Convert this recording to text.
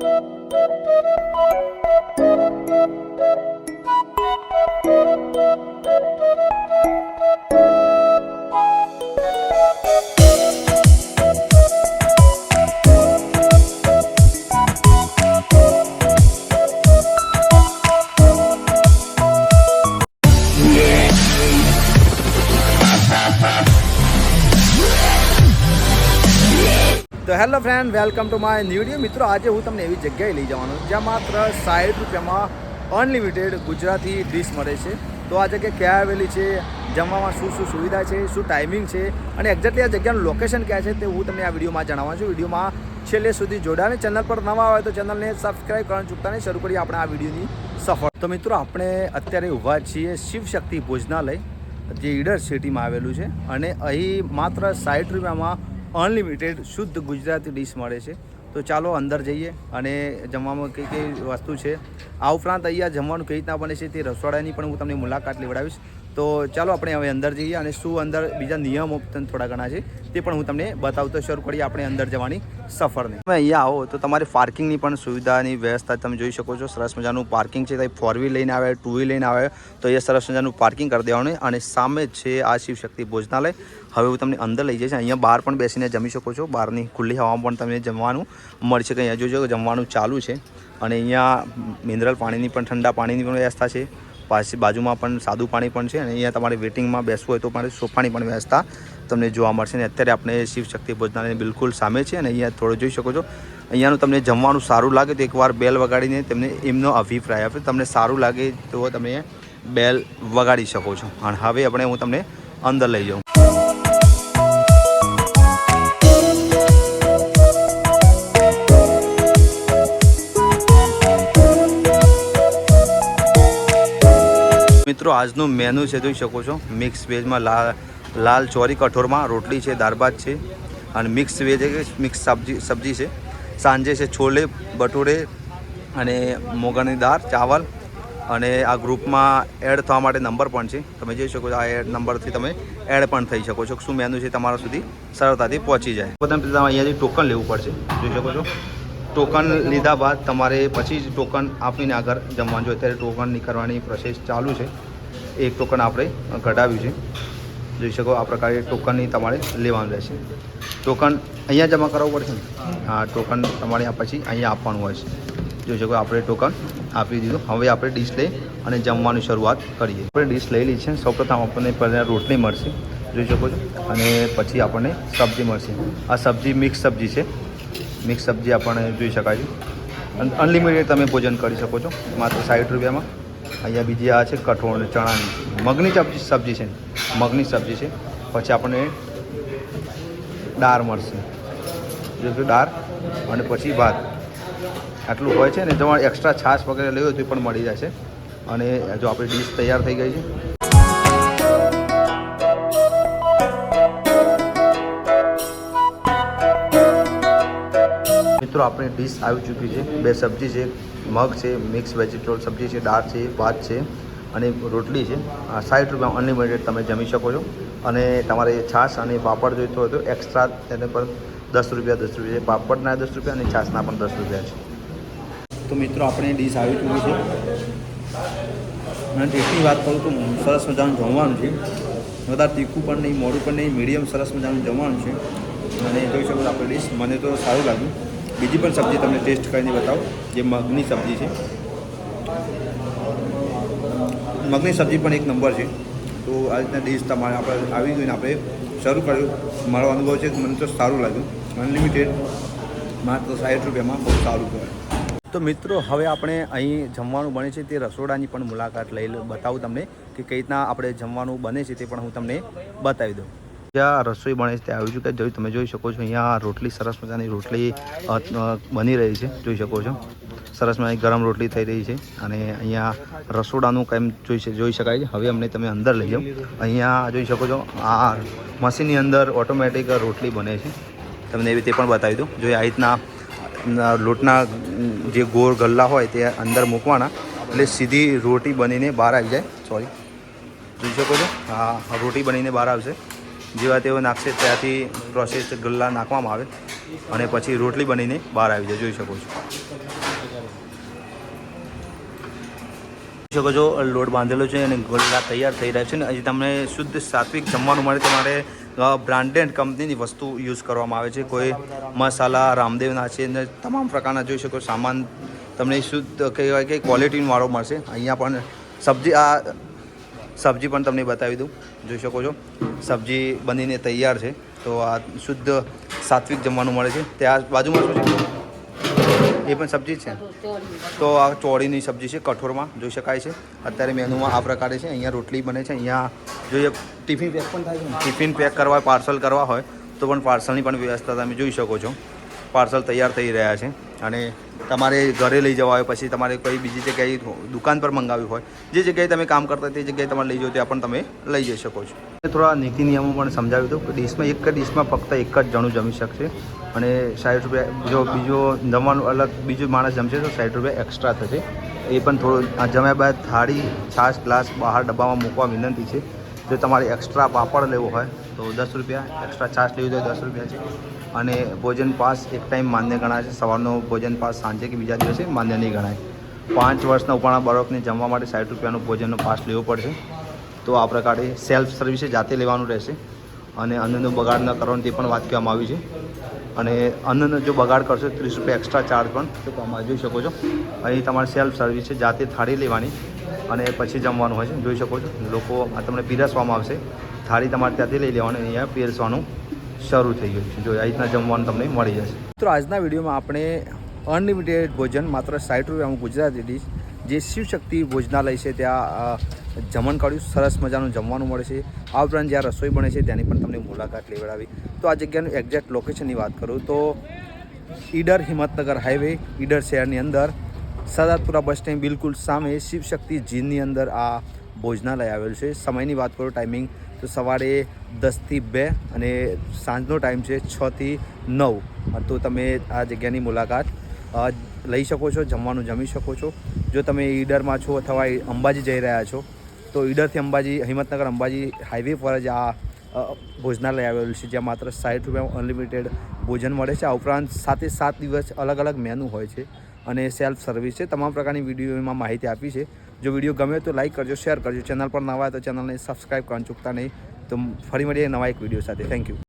તો hello friend, welcome to my new મિત્રો, આજે હું તમને એવી જગ્યાએ લઈ જવાનો જ્યાં માત્ર સાઠ રૂપિયામાં અનલિમિટેડ ગુજરાતી ડીશ મળે છે. તો આ જગ્યા ક્યાં આવેલી છે, જમવામાં શું શું સુવિધા છે, શું ટાઈમિંગ છે અને એક્ઝેક્ટલી આ જગ્યાનું લોકેશન ક્યાં છે તે હું તમને આ વિડીયોમાં જણાવવાનું છું. વિડીયોમાં છેલ્લે સુધી જોડાને ચેનલ પર નવા આવે તો ચેનલને સબસ્ક્રાઈબ કરવાનું ચૂકતા નહીં. શરૂ કરીએ આપણે આ વિડીયોની સફળ. તો મિત્રો, આપણે અત્યારે ઊભા છીએ શિવશક્તિ ભોજનાલય, જે ઈડર સિટીમાં આવેલું છે અને અહીં માત્ર સાઠ રૂપિયામાં અનલિમિટેડ શુદ્ધ ગુજરાતી ડીશ મળે છે. તો ચાલો અંદર જઈએ અને જમવામાં કઈ કઈ વસ્તુ છે. આ ઉપરાંત અહીંયા જમવાનું કઈ રીતના બને છે તે રસોડાની પણ હું તમને મુલાકાત લેવડાવીશ. તો ચાલો આપણે હવે અંદર જઈએ અને શું અંદર બીજા નિયમો થોડા ઘણા છે તે પણ હું તમને બતાવતો શરૂ કરીએ આપણે અંદર જવાની સફરને. તમે અહીંયા આવો તો તમારે પાર્કિંગની પણ સુવિધાની વ્યવસ્થા તમે જોઈ શકો છો. સરસ મજાનું પાર્કિંગ છે. ત્યાં ફોર વ્હીલ લઈને આવે ટુ વ્હીલ લઈને આવે, તો એ સરસ મજાનું પાર્કિંગ કરી દેવાનું અને સામે જ છે આ શિવશક્તિ ભોજનાલય. હવે હું તમને અંદર લઈ જઈશ. અહીંયા બહાર પણ બેસીને જમી શકો છો. બહારની ખુલ્લી હવામાં પણ તમને જમવાનું મળશે કે અહીંયા જોજો જમવાનું ચાલુ છે. અને અહીંયા મિનરલ પાણીની પણ ઠંડા પાણીની પણ વ્યવસ્થા છે. પાછી બાજુમાં પણ સાદું પાણી પણ છે અને અહીંયા તમારે વેટિંગમાં બેસવું હોય તો મારે સોફાણી પણ વ્યવસ્થા તમને જોવા મળશે અને અત્યારે આપણે શિવશક્તિ ભોજનાલય બિલકુલ સામે છે અને અહીંયા થોડો જોઈ શકો છો. અહીંયાનું તમને જમવાનું સારું લાગે તો એકવાર બેલ વગાડીને તમને એમનો અભિપ્રાય આપે. તમને સારું લાગે તો તમે બેલ વગાડી શકો છો. અને હવે આપણે હું તમને અંદર લઈ જાઉં. આજનું મેનુ છે, જોઈ શકો છો. મિક્સ વેજમાં લાલ લાલ ચોરી કઠોરમાં રોટલી છે, દાળ ભાત છે અને મિક્સ વેજ છે મિક્સ સબ્જી સબ્જી છે. સાંજે છે છોલે, ભટુરે અને મોગરની દાળ, ચાવલ અને આ ગ્રુપમાં એડ થવા માટે નંબર પણ છે. તમે જોઈ શકો છો આ એડ નંબરથી તમે એડ પણ થઈ શકો છો. શું મેનુ છે તમારા સુધી સરળતાથી પહોંચી જાય. પ્રથમ તમે અહીંયાથી ટોકન લેવું પડશે. જોઈ શકો છો. ટોકન લીધા બાદ તમારે પછી જ ટોકન આપીને આગળ જમવાનું જોઈએ અત્યારે ટોકન નીકળવાની પ્રોસેસ ચાલુ છે. એક ટોકન આપણે કઢાવ્યું છે. જોઈ શકો આ પ્રકારે ટોકનની તમારે લેવાનું રહેશે. ટોકન અહીંયા જમા કરાવવું પડશે હા ટોકન તમારે પછી અહીંયા આપવાનું હોય છે. જોઈ શકો આપણે ટોકન આપી દીધું. હવે આપણે ડીશ લઈ અને જમવાની શરૂઆત કરીએ. આપણે ડીશ લઈ લીધી છે સૌપ્રથમ આપણને પહેલાં રોટલી મળશે. જોઈ શકો છો. અને પછી આપણને સબ્જી મળશે. આ સબ્જી મિક્સ સબ્જી છે. મિક્સ સબ્જી આપણને જોઈ શકાય છે. અને અનલિમિટેડ તમે ભોજન કરી શકો છો. માત્ર સાઠ રૂપિયામાં. અહીંયા બીજી આ છે કઠોળ ચણાની. મગની સબ્જી સબ્જી છે મગની સબ્જી છે. પછી આપણને દાળ મળશે. જો કે દાળ અને પછી ભાત. આટલું હોય છે ને, તમારે એક્સ્ટ્રા છાશ વગેરે લેવી હોય તો પણ મળી જાય છે. અને જો આપણી ડીશ તૈયાર થઈ ગઈ છે. મિત્રો, આપણી ડીશ આવી ચૂકી છે. બે સબ્જી છે, મગ છે મિક્સ વેજીટેબલ સબ્જી છે, દાળ છે, ભાત છે અને રોટલી છે. સાઠ રૂપિયા અનલિમિટેડ તમે જમી શકો છો. અને તમારે છાશ અને પાપડ જોઈતો હોય તો એક્સ્ટ્રા તેને પર દસ રૂપિયા દસ રૂપિયા પાપડના દસ રૂપિયા અને છાશના પણ દસ રૂપિયા છે. તો મિત્રો, આપણે ડીશ આવી ચૂકી છે. અને ટેસ્ટની વાત કરું તો સરસ મજાનું જમવાનું છે. વધારે તીખું પણ નહીં, મોડું પણ નહીં મીડિયમ સરસ મજાનું જમવાનું છે. અને જોઈ શકો આપણે ડીશ મને તો સારું લાગ્યું. બીજી પણ સબ્જી તમને ટેસ્ટ કરીને બતાવો, જે મગની સબ્જી છે. મગની સબ્જી પણ એક નંબર છે. તો આ રીતના ડીશ તમારે આપણે આવી ગયું આપણે શરૂ કર્યું. મારો અનુભવ છે કે મને તો સારું લાગ્યું. અનલિમિટેડ માત્ર સાઠ રૂપિયામાં બહુ સારું કહેવાય. તો મિત્રો, હવે આપણે અહીં જમવાનું બને છે તે રસોડાની પણ મુલાકાત લઈ બતાવું તમને કે કઈ રીતના આપણે જમવાનું બને છે તે પણ હું તમને બતાવી દઉં. જ્યાં રસોઈ બને છે, ત્યાં આવી ચૂક્યા જોઈ તમે જોઈ શકો છો, અહીંયા રોટલી, સરસ મજાની રોટલી બની રહી છે. જોઈ શકો છો. સરસ મજાની ગરમ રોટલી થઈ રહી છે અને અહીંયા રસોડાનું કેમ જોઈ જોઈ શકાય છે. હવે અમને તમે અંદર લઈ જાઓ. અહીંયા જોઈ શકો છો, આ મશીનની અંદર ઓટોમેટિક રોટલી બને છે. તમને એવી તે પણ બતાવી દઉં. જો આ રીતના લોટના જે ગોળ ગલ્લા હોય તે અંદર મૂકવાના, એટલે સીધી રોટી બનીને બહાર આવી જાય. સોરી જોઈ શકો છો? હા, રોટી બનીને બહાર આવશે. જેવા તેઓ નાખશે ત્યાંથી પ્રોસેસ ગલ્લા નાખવામાં આવે અને પછી રોટલી બનીને બહાર આવી જાય, જોઈ શકો છો. શકો છો, લોટ બાંધેલો છે અને ગલ્લા તૈયાર થઈ રહ્યા છે ને હજી તમને શુદ્ધ સાત્વિક જમવાનું મળે તમારે બ્રાન્ડેડ કંપનીની વસ્તુ યુઝ કરવામાં આવે છે. કોઈ મસાલા, રામદેવના છે ને તમામ પ્રકારના, જોઈ શકો સામાન તમને શુદ્ધ કહેવાય કે ક્વોલિટીવાળો મળશે. અહીંયા પણ સબ્જી, આ સબ્જી પણ તમને બતાવી દઉં. જોઈ શકો છો. સબ્જી બનીને તૈયાર છે. તો આ શુદ્ધ સાત્વિક જમવાનું મળે છે. ત્યાં બાજુમાં શું છે? એ પણ સબ્જી છે. તો આ ચોળીની સબ્જી છે કઠોળમાં, જોઈ શકાય છે. અત્યારે મેનુમાં આ પ્રકારે છે. અહીંયા રોટલી બને છે. અહીંયા જોઈએ, ટિફિન પેક પણ થાય છે ટિફિન પેક કરવા, પાર્સલ કરવા હોય, તો પણ પાર્સલની પણ વ્યવસ્થા તમે જોઈ શકો છો. પાર્સલ તૈયાર થઈ રહ્યા છે અને તમારે ઘરે લઈ જવા હોય, પછી તમારે કોઈ બીજી જગ્યાએ દુકાન પર મંગાવ્યું હોય, જે જગ્યાએ તમે કામ કરતા તે જગ્યાએ તમારે લઈ જાઓ, ત્યાં પણ તમે લઈ જઈ શકો છો. થોડા નીતિ નિયમો પણ સમજાવ્યું હતું. કે ડીશમાં એક ડીશમાં ફક્ત એક જ જણું જમી શકશે અને સાઠ રૂપિયા, જો બીજો જમવાનું અલગ બીજો માણસ જમશે તો સાઠ રૂપિયા એક્સ્ટ્રા થશે. એ પણ થોડું જમ્યા બાદ થાળી, છાશ, ગ્લાસ બહાર ડબ્બામાં મૂકવા વિનંતી છે. જો તમારે એક્સ્ટ્રા પાપડ લેવો હોય તો દસ રૂપિયા એક્સ્ટ્રા છાશ લેવી તો દસ રૂપિયા છે. અને ભોજન પાસ એક ટાઈમ માન્ય ગણાય છે. સવારનો ભોજન પાસ સાંજે કે બીજા દિવસે માન્ય નહીં ગણાય. પાંચ વર્ષના ઉપાણા બાળકને જમવા માટે સાઠ રૂપિયાનો ભોજનનો પાસ લેવો પડશે. તો આ પ્રકારે સેલ્ફ સર્વિસે જાતે લેવાનું રહેશે. અને અન્નનો બગાડ ન કરવાનો તે પણ વાત કહેવામાં આવી છે. અને અન્નનો જો બગાડ કરશો ત્રીસ રૂપિયા એક્સ્ટ્રા ચાર્જ પણ તમે જોઈ શકો છો. અહીં તમારે સેલ્ફ સર્વિસ છે, જાતે થાળી લેવાની અને પછી જમવાનું હોય છે. જોઈ શકો છો. લોકો તમને પીરસવામાં આવશે. થાળી તમારે ત્યાંથી લઈ લેવાની, અહીંયા પીરસવાનું. શરૂ થઈ ગયું છે. જો આ રીતના જમવાનું તમને મળી જશે. તો આજના વિડીયોમાં આપણે અનલિમિટેડ ભોજન માત્ર સાઠ રૂપિયામાં ગુજરાતી ડીશ જે શિવશક્તિ ભોજનાલય છે, ત્યાં જમણ કાઢ્યું સરસ મજાનું જમવાનું મળે છે. આ ઉપરાંત જ્યાં રસોઈ બને છે, ત્યાંની પણ તમને મુલાકાત લેવડાવી. તો આ જગ્યાનું એક્ઝેક્ટ લોકેશનની વાત કરું તો ઈડર હિંમતનગર હાઈવે ઈડર શહેરની અંદર સરદારપુરા બસ સ્ટેન્ડ બિલકુલ સામે શિવશક્તિ જીનની અંદર આ ભોજનાલય આવેલું છે. સમયની વાત કરું ટાઈમિંગ તો સવારે દસથી બે અને સાંજનો ટાઈમ છે છથી નવ. તો તમે આ જગ્યાની મુલાકાત લઈ શકો છો, જમવાનું જમી શકો છો. જો તમે ઈડરમાં છો અથવા અંબાજી જઈ રહ્યા છો, તો ઈડરથી અંબાજી, હિંમતનગર અંબાજી હાઈવે પર જ આ ભોજનાલય આવેલું છે, જ્યાં માત્ર સાઠ રૂપિયા અનલિમિટેડ ભોજન મળે છે. આ ઉપરાંત સાતે સાત દિવસ અલગ અલગ મેનુ હોય છે અને સેલ્ફ સર્વિસ છે. તમામ પ્રકારની વિડીયોમાં માહિતી આપી છે. જો વીડિયો ગમે તો લાઈક કરજો, શેર કરજો. ચેનલ પર નવા હોય તો ચેનલને સબસ્ક્રાઈબ કરવાનું ચૂકતા નહીં. તો ફરી મળીએ નવા એક વીડિયો સાથે. Thank you